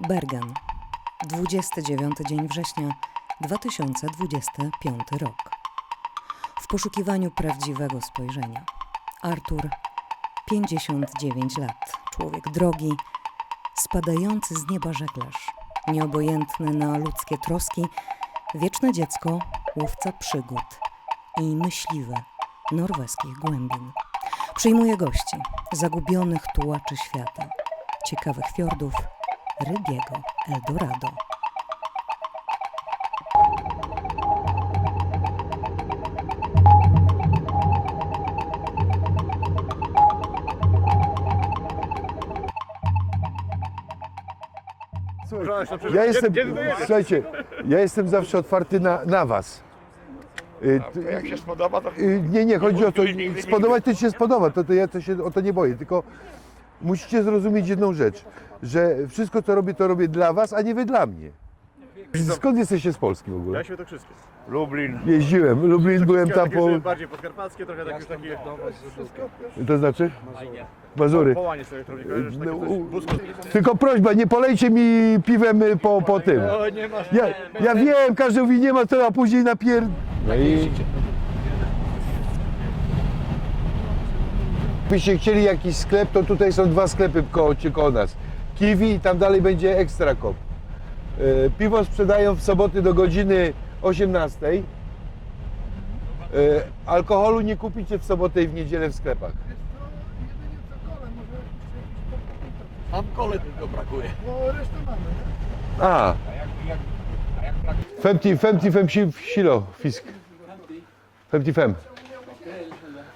Bergen. 29 dzień września 2025 rok. W poszukiwaniu prawdziwego spojrzenia. Artur, 59 lat, człowiek drogi, spadający z nieba żeglarz, nieobojętny na ludzkie troski, wieczne dziecko, łowca przygód i myśliwy norweskich głębin. Przyjmuje gości, zagubionych tułaczy świata, ciekawych fiordów, rybiego Eldorado. Ja jestem, słuchajcie, ja jestem zawsze otwarty na, na was. Y, t- Jak się spodoba, to y, nie, nie, chodzi o to, Nigdy, nigdy. spodobać to ci się spodoba, to, to ja to się o to nie boję, tylko musicie zrozumieć jedną rzecz, że wszystko co robię, to robię dla was, a nie wy dla mnie. Skąd jesteście z Polski w ogóle? Ja świętokrzyskie. Lublin. Jeździłem, Lublin, byłem tam po... bardziej podkarpackie, trochę takie, takie To znaczy? Mazury. połanie sobie No, u-. Tylko prośba, nie polejcie mi piwem y, po, po tym. O, nie masz. Ja, ja wiem, każdy mówi nie ma co, a później napier... No i... Jakbyście chcieli jakiś sklep, to tutaj są dwa sklepy koło, koło nas. Kiwi i tam dalej będzie Ekstra Kop. E, Piwo sprzedają w soboty do godziny 18. E, Alkoholu nie kupicie w sobotę i w niedzielę w sklepach. Tam kole tylko brakuje. A. Femti, femti, fem, si- silo, fisk. Femti, fem.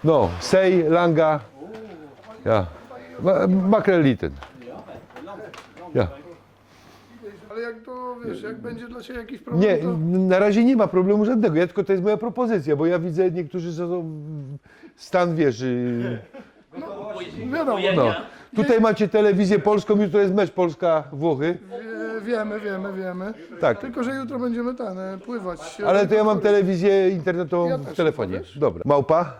No, sej, langa. Ja. Ma- Makrel liten. Ja. Ale jak to, wiesz, jak będzie dla Ciebie jakiś problem, Nie, to... na razie nie ma problemu żadnego. Ja tylko to jest moja propozycja, bo ja widzę niektórzy są stan wiesz. y, Wiadomo, No. Tutaj macie telewizję polską, jutro jest mecz Polska-Włochy. wie- wiemy, wiemy, wiemy. Tak. Tylko, że jutro będziemy ten, e, pływać. Ale to ja mam telewizję internetową Ja w telefonie. wiesz? Dobra. Małpa?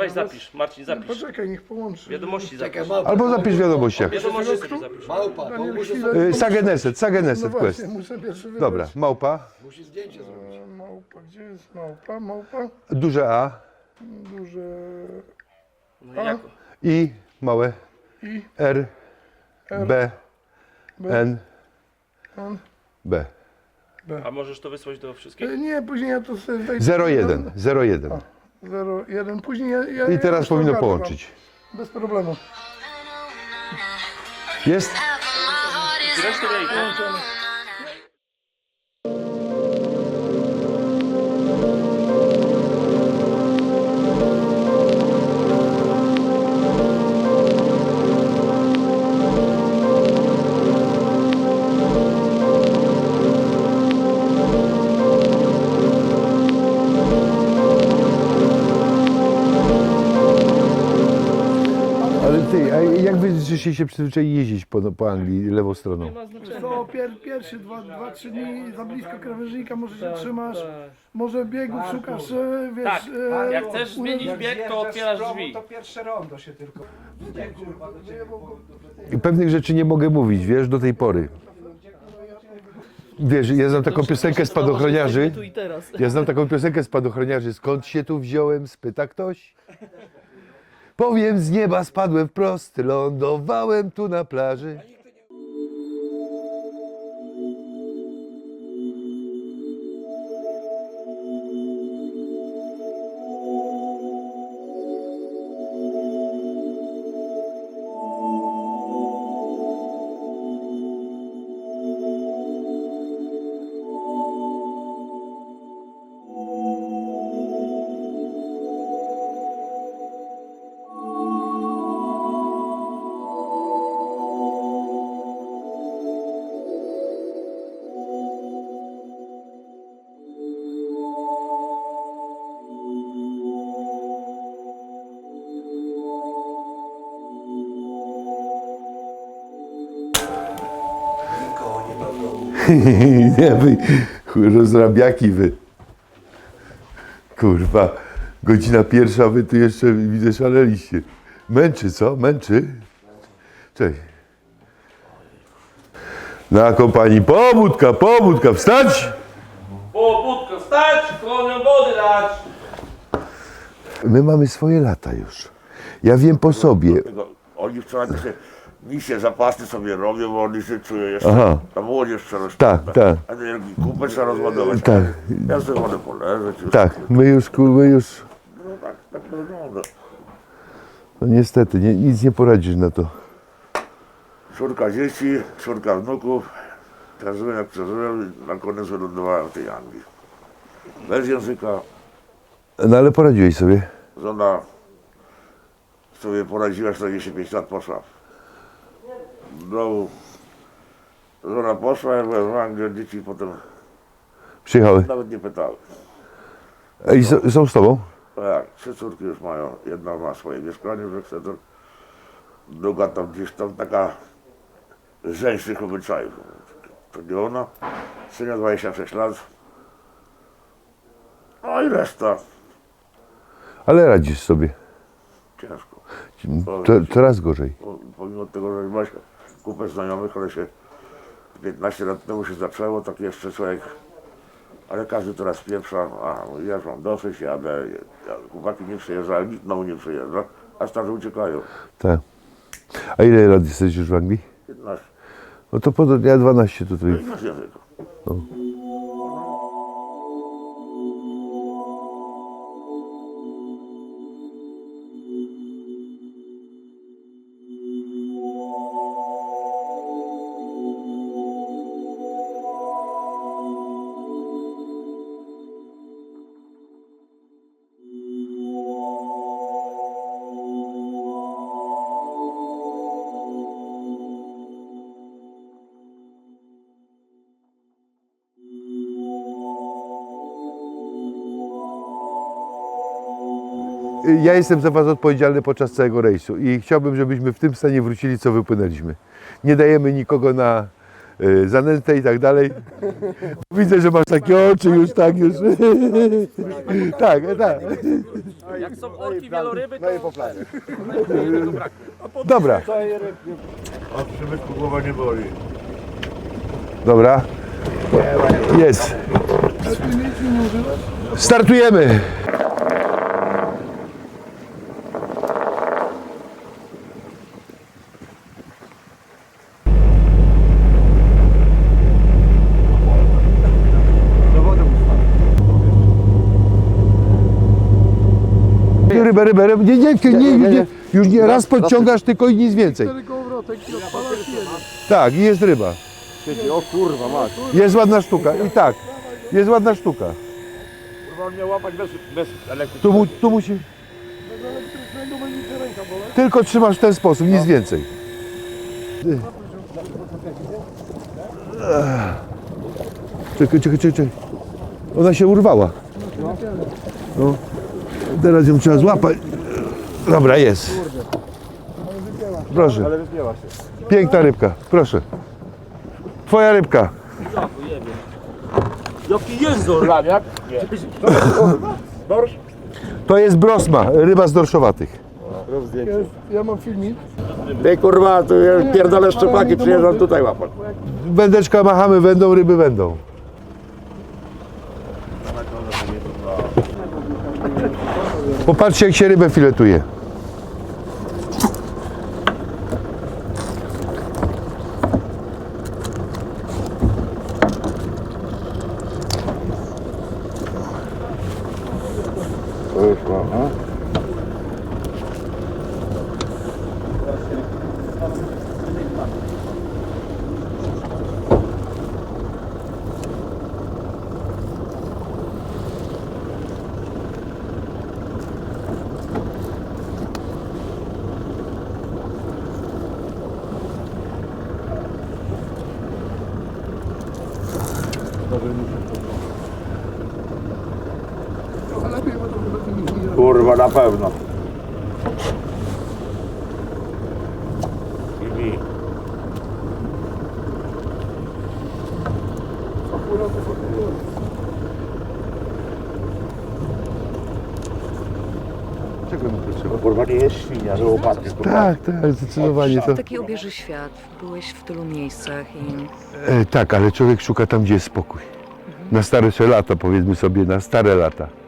Weź zapisz, Marcin zapisz. Poczekaj, niech połączy. Wiadomości zapisz. Albo zapisz w wiadomościach. Wiadomości sobie zapisz. Małpa, Daniel, chwilę. Y, Sageneset, No Sageneset właśnie, Quest. muszę pierwszy wybrać. Dobra, małpa, musi zdjęcie zrobić. E, Małpa, gdzie jest małpa? Małpa, duże A duże No i małe I, R, B, B, N, N. B. A możesz to wysłać do wszystkich? E, Nie, później ja to sobie... wejdę- 01, 01. Zero, jeden, później ja... ja I ja teraz to powinno ogarnę połączyć. wam. Bez problemu. Jest? Zresztą żeście się przyzwyczaili jeździć po, po Anglii lewą stroną? To pier, pierwszy dwa, dwa, trzy dni za blisko krawężnika, może się trzymasz, może biegów szukasz, e, wiesz... Tak, e, jak chcesz zmienić bieg, to otwierasz drzwi. To pierwsze rondo się tylko. I pewnych rzeczy nie mogę mówić, wiesz, do tej pory. Wiesz, ja znam taką piosenkę spadochroniarzy. Tu i teraz. Ja znam taką piosenkę spadochroniarzy. Skąd się tu wziąłem, spyta ktoś. Powiem, z nieba spadłem wprost, lądowałem tu na plaży. Nie, wy, chuj, rozrabiaki wy. Kurwa, godzina pierwsza, wy tu jeszcze widzę szaleliście. Męczy, co? Męczy? Cześć. Na kompanii pobudka, pobudka, wstać! Po budkę wstać, koniom wody dać. My mamy swoje lata już. Ja wiem po sobie. Oni wczoraj misie zapasy sobie robią, bo oni się czują jeszcze. Aha. Ta młodzież przerośnie. Tak, tak. Energii kupę trzeba rozładować. Tak. Ja sobie wolę poleżeć. Już. Tak, my już, ku- my już, No tak, tak to wygląda. no niestety, nie, nic nie poradzisz na to. Czwórka dzieci, czwórka wnuków. Przeżyłem jak przeżyłem i na koniec wylądowałem w tej Anglii. Bez języka. No ale poradziłeś sobie. Żona sobie poradziła, 45 lat poszła. Do domu. Żona poszła, ja byłem w Anglii, dzieci potem Przyjechały. nawet nie pytały. I są, są z tobą? Tak, trzy córki już mają. Jedna ma swoje mieszkanie w Exeter, druga tam gdzieś tam taka żeńszych obyczajów. To nie ona. Synia 26 lat. No i reszta Ale radzisz sobie. ciężko. To, coraz gorzej. Pomimo tego, że ma się kupę znajomych, ale się 15 lat temu się zaczęło, tak jeszcze człowiek, ale każdy teraz pieprza, a ja mam dosyć, jadę, ja, chłopaki nie przyjeżdżają, nikt znowu nie przyjeżdża, a starzy uciekają. Tak. A ile lat jesteś już w Anglii? 15. No to podobnie, ja 12 No tutaj. i masz język. Ja jestem za was odpowiedzialny podczas całego rejsu i chciałbym, żebyśmy w tym stanie wrócili, co wypłynęliśmy. Nie dajemy nikogo na y, zanętę i tak dalej. Widzę, że masz takie oczy już, tak już. tak, tak. Jak są orki wieloryby, to... Dobra, A przemysłu głowa nie boli. dobra. Jest. Startujemy. Rybę, rybę, rybę. Nie, nie, nie, nie, nie, już nie raz podciągasz tylko i nic więcej. Tak, i jest ryba. O kurwa, mać. Jest ładna sztuka. I tak, jest ładna sztuka. Kurwa, on miał łapać bez, bez. Tu, mu, tu musi. Bez elektrycznego będzie cię ręka boleć. Tylko trzymasz w ten sposób, nic więcej. Czekaj, czekaj, czekaj. czekaj. Ona się urwała. No. Teraz ją trzeba złapać. Dobra, jest. Proszę. Ale wypięła się. Piękna rybka, proszę. Twoja rybka. Jaki! Plamiak? Nie. Dorsz? To jest brosma, ryba z dorszowatych. Rób zdjęcie. Jest, ja mam filmik. Ty kurwa, tu ja pierdolę szczepaki, przyjeżdżam tutaj łapać. Wędeczka machamy, będą ryby, będą. Popatrzcie, jak się rybę filetuje. Kurwa, na pewno. Mi. Czego mi to trzeba? Kurwa, nie jest świnia, że łopaty. Tak, tak, zdecydowanie to. Taki obieży świat. Byłeś w tylu miejscach i E, tak, ale człowiek szuka tam, gdzie jest spokój. Na starsze lata, powiedzmy sobie, na stare lata.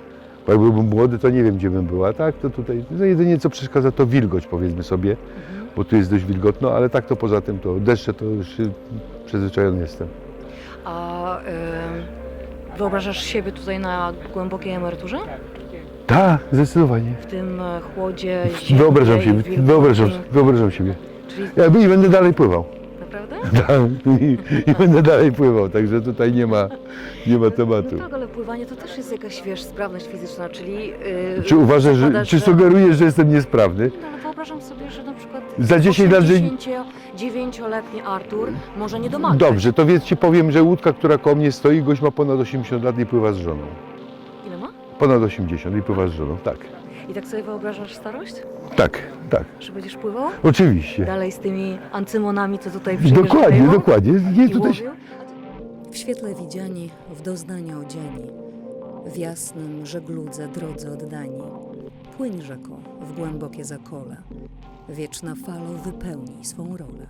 Bo jak byłbym młody, to nie wiem, gdzie bym był. A tak, to tutaj, no jedynie co przeszkadza, to wilgoć, powiedzmy sobie, bo tu jest dość wilgotno, ale tak to poza tym, to deszcze to już przyzwyczajony jestem. A y, wyobrażasz siebie tutaj na głębokiej emeryturze? Tak, zdecydowanie. W tym e, chłodzie, Wyobrażam i siebie, wilgoci? wyobrażam, wyobrażam siebie. Czyli Ja i będę dalej pływał. Naprawdę? Tak, i, i będę dalej pływał, także tutaj nie ma, nie ma tematu. No tak, ale pływanie to też jest jakaś, wiesz, sprawność fizyczna, czyli... Yy, Czy uważasz, że, zakładasz, czy sugerujesz, że jestem niesprawny? No, ale wyobrażam sobie, że na przykład Za 10 lat, że- 9-letni Artur może nie domagać. Dobrze, to więc ci powiem, że łódka, która koło mnie stoi, gość ma ponad 80 lat i pływa z żoną. Ile ma? Ponad 80 i pływa z żoną, tak. I tak sobie wyobrażasz starość? Tak, tak, Że będziesz pływał? oczywiście. Dalej z tymi ancymonami, co tutaj przyjeżdżają? Dokładnie, dokładnie. Nie, I tutaj łowią? W świetle widziani, w doznania odziani, w jasnym żegludze drodze oddani. Płyń rzeką w głębokie zakole, wieczna falo wypełnij swą rolę.